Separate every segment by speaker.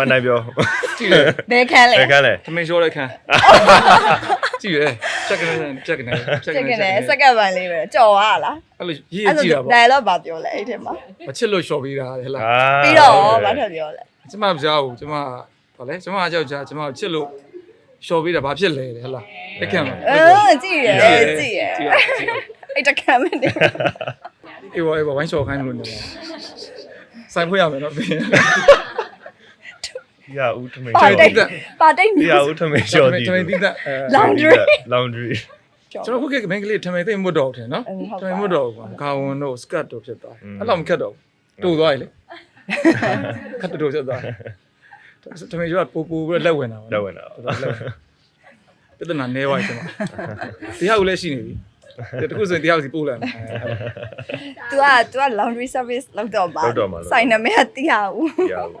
Speaker 1: မန်တိုင်းပြော
Speaker 2: ကြည့်လေ
Speaker 3: ဘယ်ခန်းလဲ
Speaker 1: ဘယ်ကန်းလဲ
Speaker 2: သမင်လျှောတဲ့ခန်းကြည့်လေချက်ကနေချက်ကနေချက်
Speaker 3: ချ
Speaker 2: ကနေ
Speaker 3: က်ကနဲ့စက္ကန့်ပိုင်းလေးပဲကြော်ရလား
Speaker 2: အဲ့လိုရေး
Speaker 3: အဲ့
Speaker 2: ကြည့်တာ
Speaker 3: ဒါ
Speaker 2: ပေါ့
Speaker 3: dialogue ပါပြောလဲအဲ့ထဲမှာ
Speaker 2: မချစ်လို့လျှော်ပေးတာလေဟလား
Speaker 1: အာ
Speaker 3: ပြီးတော့ဘာထပ်ပြောလဲ
Speaker 2: ကျမမကြောက်ဘူးကျမဘာလဲကျမအကြောက်ကြကျမကိုချစ်လို့လျှော်ပေးတာဘာဖြစ်လဲလေဟလားအဲ့ခံမှာ
Speaker 3: အဲကြည့်ရကြည့်ရ
Speaker 2: ကြည့်ရကြည့်ရ
Speaker 3: အဲ့တခါမနေ
Speaker 2: အေးဘောအေးဘောဝိုင်းလျှော်ခိုင်းလို့နေပါဆိုင်ဖွင့်ရမယ်နော်ပြင်
Speaker 1: ရဦးထမင်း
Speaker 3: ပါ
Speaker 1: ကျော်
Speaker 3: တိတ်ပါတိတ်
Speaker 1: ရဦးထမင်းကျော်ဒီ
Speaker 2: ကျွန်တော်တိတက်အဲ
Speaker 3: Laundry
Speaker 1: laundry
Speaker 2: ကျွန်တော်ခုခေတ်မင်းကလေးထမင်းသိမ့်မွတ်တော့တယ်နော်ထမင်းမွတ်တော့ဘူးကွာဂါဝန်တို့စကတ်တို့ဖြစ်သွားတယ်အဲ့လောက်မခက်တော့ဘူးတူသွားပြီလေခက်တူဖြစ်သွားတယ်ထမင်းကျော်ကပူပူပြီးလက်ဝင်တာပါ
Speaker 1: လက်ဝင်တာ
Speaker 2: ပြဿနာနဲသွားပြီကျွန်တော်တရားဦးလည်းရှိနေပြီတခုဆိုရင်တရားဦးစီပို့လိုက်မယ်
Speaker 3: तू อ่ะ तू อ่ะ laundry service လောက်တော့ပါ
Speaker 1: လောက်တော့မှာလို့
Speaker 3: စိုင်နမဲကတိရဦး
Speaker 1: ရဦး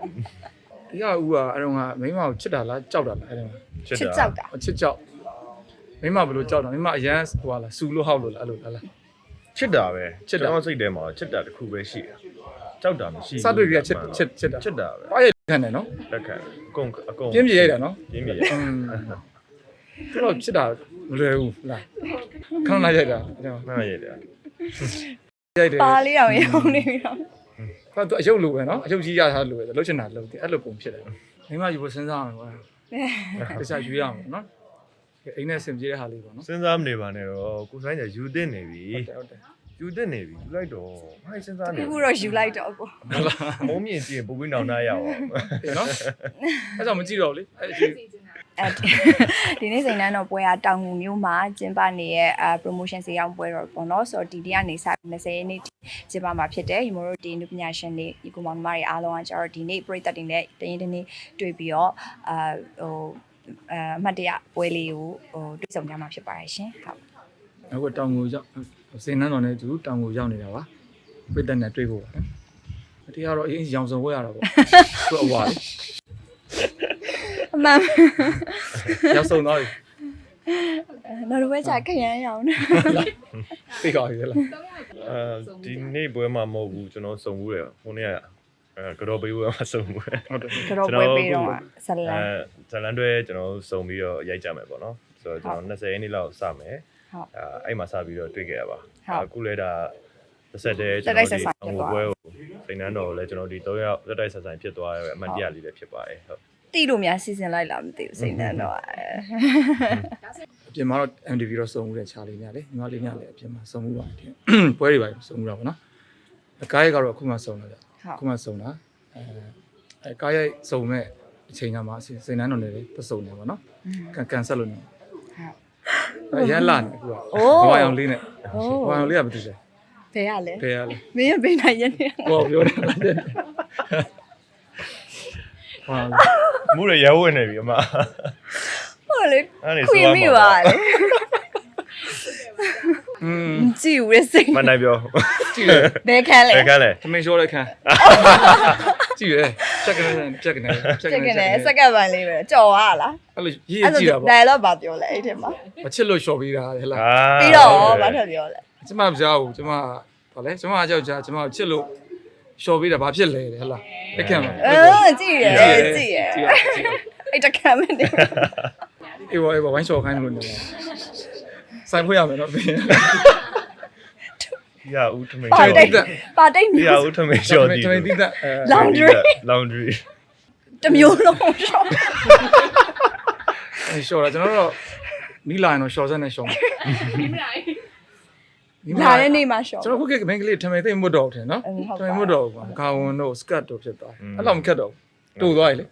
Speaker 2: တရားဦးကအဲ့တော့ကမိမကိုချစ်တာလားကြောက်တာလားအဲ့ဒါ
Speaker 1: ချစ်
Speaker 3: ချစ်
Speaker 1: တာ
Speaker 3: ကြောက်တာ
Speaker 2: ချစ်ကြောက်မိမဘယ်လိုကြောက်တာမိမအရန်ဟိုဟာလားစူလို့ဟောက်လို့လားအဲ့လိုလား
Speaker 1: ချစ်တာပဲ
Speaker 2: ချစ်တာ
Speaker 1: ကျွန်တော်စိတ်ထဲမှာချစ်တာတစ်ခုပဲရှိတယ်ကြောက်တာမရှိဘူး
Speaker 2: စတွေ့ကြချစ်ချစ်ချစ်တာ
Speaker 1: ချစ်တာပဲ
Speaker 2: ပါရခံတယ်နော်
Speaker 1: လက်ခံအကုန်အကုန်
Speaker 2: ပြင်းပြရိုက်တာနော်
Speaker 1: ပြင်းပြရိုက်
Speaker 2: อืมကျွန်တော်ချစ်တာမလွယ်ဘူးလားခဏလိုက်ရိုက်တာကျွန်တော်
Speaker 1: နားရတယ်
Speaker 2: ရိုက်တယ်
Speaker 3: ပါလေးအောင်ရောင်းနေပြီတော့
Speaker 2: ဘာသူအယုတ်လိုပဲနော်အယုတ်ကြီးရထားလိုပဲလှုပ်ချင်တာလှုပ်တယ်အဲ့လိုပုံဖြစ်တယ်မိမယူဖို့စဉ်းစားအောင်ကွာတခြားယူရအောင်နော်အိမ်နဲ့ဆင်ပြေတဲ့ဟာလေးပေါ့နော်
Speaker 1: စဉ်းစားမနေပါနဲ့တော့ကိုဆိုင်ကယူတင်နေပြီ
Speaker 2: ဟုတ်တယ်
Speaker 1: ယူတင်နေပြီယူလိုက်တော့မိုင်းစဉ်းစားနေ
Speaker 3: ခုတော့ယူလိုက်တော့ကို
Speaker 1: မုံမြင့်ကြည့်ရင်ပုပ်ပြီးနောင်နာရအောင်
Speaker 2: ဟုတ်နော်အဲ့ကြောင့်မကြည့်တော့လေအဲ့ဒီ
Speaker 3: အဲ ဒီနေ့စိန်နှန်းတော့ပွဲကတောင်ငူမျိုးမှာကျင်းပနေတဲ့အာ promotion စီအောင်ပွဲတော့ပေါ့နော်ဆိုတော့ဒီဒီကနေစ20ရက်နေ့ကျင်းပမှာဖြစ်တယ်ဒီမို့လို့ဒီနုပညာရှင်တွေဒီကောင်မတွေအားလုံးကကျတော့ဒီနေ့ပြည်သက်တွေနဲ့တရင်တနေ့တွေ့ပြီးတော့အာဟိုအမှတ်တရပွဲလေးကိုဟိုတွေ့ဆုံကြမှာဖြစ်ပါတယ်ရှင်ဟုတ်
Speaker 2: အခုတောင်ငူရောက်စင်နန်းတော်နဲ့သူတောင်ငူရောက်နေတာပါပြည့်တဲ့နဲ့တွေ့ဖို့ပါနော်တရားတော့အရင်ရောင်စုံဝဲရတာပေါ့သူ့အဝါလေ
Speaker 3: အမှန်
Speaker 2: ရောက်စုံတော့ပြီ
Speaker 3: နောက်တော့ဝဲချခရမ်းရအောင်နော်
Speaker 2: သိကောင်းပြီလား
Speaker 1: အဲဒီနေ့ပွဲမှာမဟုတ်ဘူးကျွန်တော်စုံဘူးတယ်ဟိုနေ့ကအဲကတော့ပေးပွဲမှာစုံဘူးတယ်
Speaker 2: ဟုတ်တယ်
Speaker 3: ကတော့ပွဲပေးတော့ဆလန်
Speaker 1: အဲဇလန်တွေကျွန်တော်စုံပြီးတော့ရိုက်ကြမယ်ပေါ့နော်ဆိုတော့ကျွန်တော်20ရက်နေ့လောက်စမယ်
Speaker 3: ဟုတ်
Speaker 1: အဲအဲ့မှာစပြီးတော့တွေ့ခဲ့ရပါ
Speaker 3: ဟုတ်
Speaker 1: အခုလဲဒါတစ်ဆက်တည်း
Speaker 3: တက်တိုက်ဆက်ဆိုင်ဖြစ်သွား
Speaker 1: ပွဲကိုစိန်နှန်းတော်ကိုလည်းကျွန်တော်ဒီ3ယောက်တက်တိုက်ဆက်ဆိုင်ဖြစ်သွားရဲ့အမှန်တရားလေးလည်းဖြစ်ပါတယ်ဟုတ်
Speaker 3: တီးလို့များစီစဉ်လိုက်လားမသိဘူးစိတ်နဲ့တော့
Speaker 2: အပြင်မှာတော့ MDV တော့စုံမှုတဲ့ခြားလေးများလေညီမလေးများလည်းအပြင်မှာစုံမှုပါတယ်ပွဲတွေပါစုံမှုတော့ဗောနော်အကားရိုက်ကတော့အခုမှစုံလာကြအခုမှစုံလာအဲအဲကားရိုက်စုံမဲ့အချိန်ကမှစိန်နှန်းတော်နဲ့လည်းသစုံနေဗောနော်ကန်ကန်ဆက်လို့နေအဲရန်လာနေအခုကဘဝအောင်လေးနဲ့ဘဝအောင်လေးကဘာတူလဲ
Speaker 3: ဘယ်ရလဲ
Speaker 2: ဖဲရလဲ
Speaker 3: မင်းရပေးနိုင်ရင်နေ
Speaker 2: ကိုပြောတယ်လား ဟာ
Speaker 1: မှုရရဲဝင်နေပြီအမ
Speaker 3: ဟုတ်လေ
Speaker 1: အဲ့ဒါနေ
Speaker 3: ခွေ
Speaker 1: ဆိုရ
Speaker 3: မိ
Speaker 1: မှာ
Speaker 3: ပါလေ
Speaker 2: อืม
Speaker 3: မကြည့်ဘူးလေစိတ်
Speaker 1: မန်တိုင်းပြော
Speaker 2: ကြည့်လေ
Speaker 3: ဘယ်ခန်းလဲ
Speaker 1: ဘယ်ကန်းလဲ
Speaker 2: သမင်လျှောတဲ့ခန်းကြည့်လေချက်ကနေချက်ကနေ
Speaker 3: ချက်ကနဲ့စက္ကန့်ပိုင်းလေးပဲကြော်ရလား
Speaker 2: အဲ့လိုရေး
Speaker 3: အဲ့
Speaker 2: ကြည့်တာ
Speaker 3: ဒါ
Speaker 2: ပေါ့
Speaker 3: dialogue ပါပြောလဲအဲ့ထဲမှာ
Speaker 2: မချစ်လို့လျှော်ပေးတာလေဟလား
Speaker 1: အာ
Speaker 3: ပြီးတော့ဘာထပ်ပြောလဲ
Speaker 2: ကျမမကြောက်ဘူးကျမဘာလဲကျမအကြောက်ကြကျမကိုချစ်လို့ လျှော်ပေးတာဘာဖြစ်လဲလေဟလားလက်ခံမှာ
Speaker 3: အဲကြည့်ရကြည့်ရ
Speaker 2: ကြည့်ရကြည့်ရ
Speaker 3: အဲ့တခါမနေ
Speaker 2: အေးဘောအေးဘောဝိုင်းလျှော်ခိုင်းလို့နေပါဆိုင်ဖွင့်ရမယ်နော်ပြင်
Speaker 1: ရဦးထမင်း
Speaker 3: ပါ
Speaker 1: ကျော်
Speaker 3: တိတ်ပါတိတ်
Speaker 1: ရဦးထမင်းကျော်ဒီ
Speaker 2: ကျွန်တော်တိတက်အဲ
Speaker 3: Laundry
Speaker 1: laundry
Speaker 3: တမျိုးလုံးရှော့
Speaker 2: အဲလျှော်တာကျွန်တော်တို့နီးလာရင်တော့လျှော်စက်နဲ့လျှော်မှာနီး
Speaker 3: လာ တဲ့နေ့မှာရှော့
Speaker 2: ကျွန်တော်ခုခေတ်မင်းကလေးထမင်းသိမ့်မွတ်တော့တယ်နော်
Speaker 3: အင်းဟုတ်
Speaker 2: ထ
Speaker 3: ပါ
Speaker 2: မင်းမွတ်တော့ဘူးကွာဂါဝန်တို့စကတ်တို့ဖြစ်သွားတယ်အဲ့လောက်မခက်တော့ဘူးတူသွားပြီလေ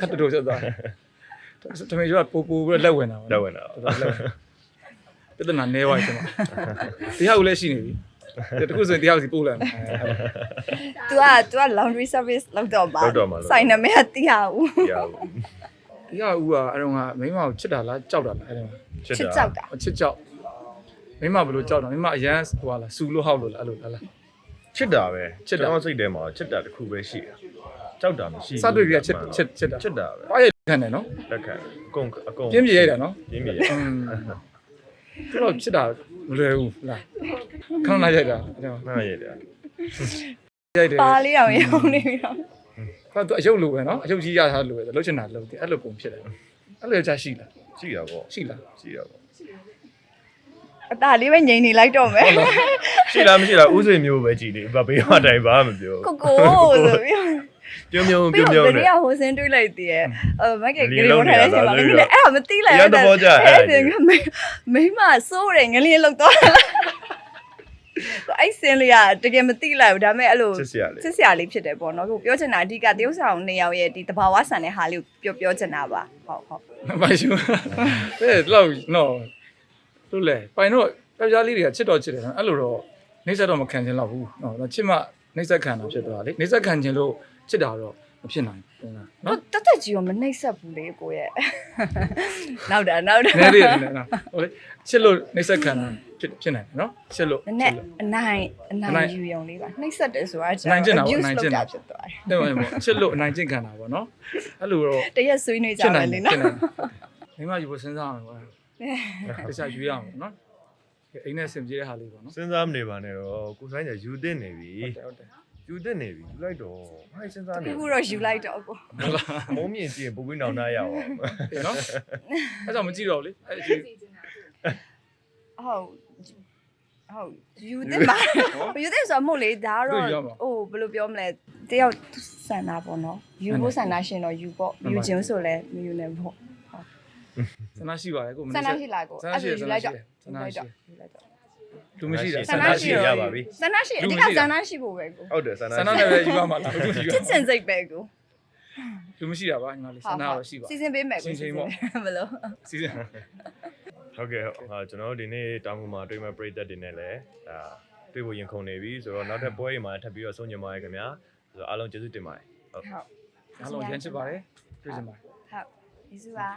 Speaker 2: ခက်တူဖြစ်သွားတယ်ထမင်းကျော်ကပူပူပြီးလက်ဝင်တာပေါ့
Speaker 1: လက်ဝင်တာ
Speaker 2: ပြဿနာနဲသွားပြီကျွန်တော်တရားဦးလည်းရှိနေပြီတခုဆိုရင်တရားဦးစီပို့လိုက်မယ်
Speaker 3: तू อ่ะ तू อ่ะ laundry service လောက်တော့ပါစိုင်နမဲကတိရဦး
Speaker 1: ရဦး
Speaker 2: တရားဦးကအဲ့တော့ကမိမကိုချစ်တာလားကြောက်တာလားအဲ့ဒါ
Speaker 1: ချစ်
Speaker 3: ချစ်
Speaker 1: တာ
Speaker 3: ကြောက်တာ
Speaker 2: ချစ်ကြောက် မိမဘယ်လိုကြောက်တာမိမအရန်ဟိုဟာလားစူလို့ဟောက်လို့လားအဲ့လိုလား
Speaker 1: ချစ်တာပဲ
Speaker 2: ချစ်တာ
Speaker 1: ကျွန်တော်စိတ်ထဲမှာချစ်တာတစ်ခုပဲရှိတယ်ကြောက်တာမရှိ
Speaker 2: စတွေ့ကြချစ်ချစ်ချစ်တာ
Speaker 1: ချစ်တာပဲ
Speaker 2: ပါရခံတယ်နော်
Speaker 1: လက်ခံအကုန်အကုန်
Speaker 2: ပြင်းပြရိုက်တာနော်
Speaker 1: ပြင်းပြရိုက်
Speaker 2: อืมကျွန်တော်ချစ်တာမလွယ်ဘူးလားခဏလိုက်ရိုက်တာကျွန်တော်
Speaker 1: နားရတယ်
Speaker 2: ရိုက်တယ်
Speaker 3: ပါလေးအောင်ရောင်းနေပြီတော့
Speaker 2: ဟုတ်သူအယုတ်လိုပဲနော်အယုတ်ကြီးရထားလိုပဲလှုပ်ချင်တာလှုပ်တယ်အဲ့လိုပုံဖြစ်တယ်အဲ့လိုကြာရှိလား
Speaker 1: ရှိတာပေါ့
Speaker 2: ရှိလား
Speaker 1: ရှိတာပေါ့
Speaker 3: အตาလေးပဲငြိမ်နေလိုက်တော့မယ်
Speaker 1: ရှိလားမရှိလားဥစဉ်မျိုးပဲကြည်နေဘာဘေးမတိုင်ဘာမှမပြော
Speaker 3: ကိုကိုဆိုပြီး
Speaker 1: ပြုံးပြုံး
Speaker 3: ပြီး
Speaker 1: ပြုံး
Speaker 3: တော့
Speaker 1: ပြုံး
Speaker 3: တ
Speaker 1: နဲ့
Speaker 3: တိယဟိုစင်းတွေးလိုက်တည်ရဲ့အဲမက်က
Speaker 1: ငလျင်
Speaker 3: ဂရီ
Speaker 1: လုံး
Speaker 3: ပေါ်
Speaker 1: နေ
Speaker 3: ထိုင်
Speaker 1: ရ
Speaker 3: လိုက်ချင်
Speaker 1: တာ
Speaker 3: ပါ
Speaker 1: လို့
Speaker 3: ဘူးအဲ့ဒါမသိလိုက်
Speaker 1: ရသဘောကျအဲ့ဒါကြီး
Speaker 3: မိမိမစိုးတယ်ငလျင်လောက်တော့အဲ့စင်းလေးကတကယ်မသိလိုက်ဘူးဒါပေမဲ့အဲ့လို
Speaker 1: ချစ်စရာလေး
Speaker 3: စစ်စရာလေးဖြစ်တယ်ပေါ့နော်ကိုပြောချင်တာအဓိကတရုပ်ဆောင်နှစ်ယောက်ရဲ့ဒီတဘာဝဆန်တဲ့ဟာလေးကိုပြောပြောချင်တာပါဟုတ်ဟုတ်
Speaker 2: မရှူတဲ့လောက်နော် လို့လေပိုင်တော့ယောက်ျားလေးတွေကချစ်တော့ချစ်တယ်နော်အဲ့လိုတော့နှိမ့်ဆက်တော့မခံချင်တော့ဘူးနော်ချစ်မှနှိမ့်ဆက်ခံတာဖြစ်သွားတာလေနှိမ့်ဆက်ခံချင်လို့ချစ်တာတော့မဖြစ်နိုင်ဘူးနော်
Speaker 3: တော့တက်တက်ကြီးရောမနှိပ်ဆက်ဘူးလေကိုရဲ့နောက်တာနောက်တာ
Speaker 2: နည်းလေးနည်းနော်ဟိုလေချစ်လို့နှိမ့်ဆက်ခံတာဖြစ်ဖြစ်နိုင်တယ်နော်ချစ်လို့
Speaker 3: နည်းနည်းအနိုင်အနိုင်ယူယုံလေးပါနှိပ်ဆက်တယ်ဆိုတာ
Speaker 2: အနိုင်ကျင့်တာပေါ့
Speaker 3: abuse
Speaker 2: အနိုင်ကျင့်တာ
Speaker 3: လုပ်ဖြစ်သွားတယ်
Speaker 2: တဲ့ဝင်ပေါ့ချစ်လို့အနိုင်ကျင့်ခံတာပေါ့နော်အဲ့လိုတော့
Speaker 3: တရက်ဆွေးနွေးကြ
Speaker 2: ဖြစ်
Speaker 3: ပါ
Speaker 2: နိုင်တ
Speaker 3: လေ
Speaker 2: ယ်
Speaker 3: နော်
Speaker 2: ဖြစ်နိုင်တယ်မိမယူဖို့စဉ်းစားရမယ်ကွာ တခြားယူရအောင်နော်အိမ်နဲ့ဆင်ပြေတဲ့ဟာလေးပေါ့နော်
Speaker 1: စဉ်းစားမနေပါနဲ့တော့ကိုဆိုင်ကယူတင်နေပြီ
Speaker 2: ဟုတ်တယ်ဟုတ်တယ်
Speaker 1: ယူတင်နေပြီယူလိုက်တော့ဟိုစဉ်းစားနေ
Speaker 3: ခုခုတော့ယူလိုက်တော့ကို
Speaker 2: ဟုတ်လား
Speaker 1: မုံမြင့်ကြည့်ရင်ပုပ်ကွေးနောင်နာရအောင်
Speaker 2: တယ်နော်အဲ့ကြောင့်မကြည့်တော့ဘူးလေအဲ့ဒီ
Speaker 3: ဟုတ်ဟုတ်ယူတင်ပါယူတင်ဆိုတော့မဟုတ်လေဒါကတော့ဟိုဘယ်လိုပြောမလဲတယောက်ဆန္ဒပေါ့နော်ယူဖို့ဆန္ဒရှင်တော့ယူပေါ့ယူခြင်းဆိုလဲမယူနဲ့ပေါ့
Speaker 2: ဆန္ဒရှိပါတယ်ကိုမ
Speaker 3: ဆန္ဒရှိလားကို
Speaker 2: ဆန္ဒရှိတယ်
Speaker 3: ယူလိုက်တော့
Speaker 2: ဆန္ဒရှိတယ်
Speaker 3: ယူလိုက်တော့
Speaker 2: လူမရှိတာ
Speaker 3: ဆန္ဒရှိ
Speaker 1: ရပါပြီ
Speaker 3: ဆန္ဒရှိအဓိကဆန္ဒရှိဖို့ပဲကို
Speaker 1: ဟုတ်တယ်ဆန္ဒ
Speaker 2: ဆန္ဒနဲ့ပဲယူပါမှာလားလူမရှိ
Speaker 3: ချစ်ချင်စိတ်ပဲကို
Speaker 2: လူမရှိတာပါညီမလေးဆန္ဒတော့ရှိပါ
Speaker 3: စီစဉ်ပေးမယ်ကို
Speaker 2: ချင်းချင်းပေါ့
Speaker 3: ဘယ်လို
Speaker 2: စီစဉ်
Speaker 1: ဟုတ်ကဲ့ဟုတ်ဟာကျွန်တော်တို့ဒီနေ့တောင်ကူမှာတွေ့မဲ့ပရိသတ်တွေနဲ့လည်းဒါတွေ့ဖို့ရင်ခုန်နေပြီဆိုတော့နောက်ထပ်ပွဲတွေမှာထပ်ပြီးတော့ဆုံးညင်ပါရခင်ဗျာဆိုတော့အားလုံးကျေးဇူးတင်ပါတယ်ဟုတ်
Speaker 3: ဟုတ်
Speaker 2: အားလုံးရမ်းချစ်ပါတယ်တွေ့ကြပါ
Speaker 3: ဟုတ်ယေရှုပါ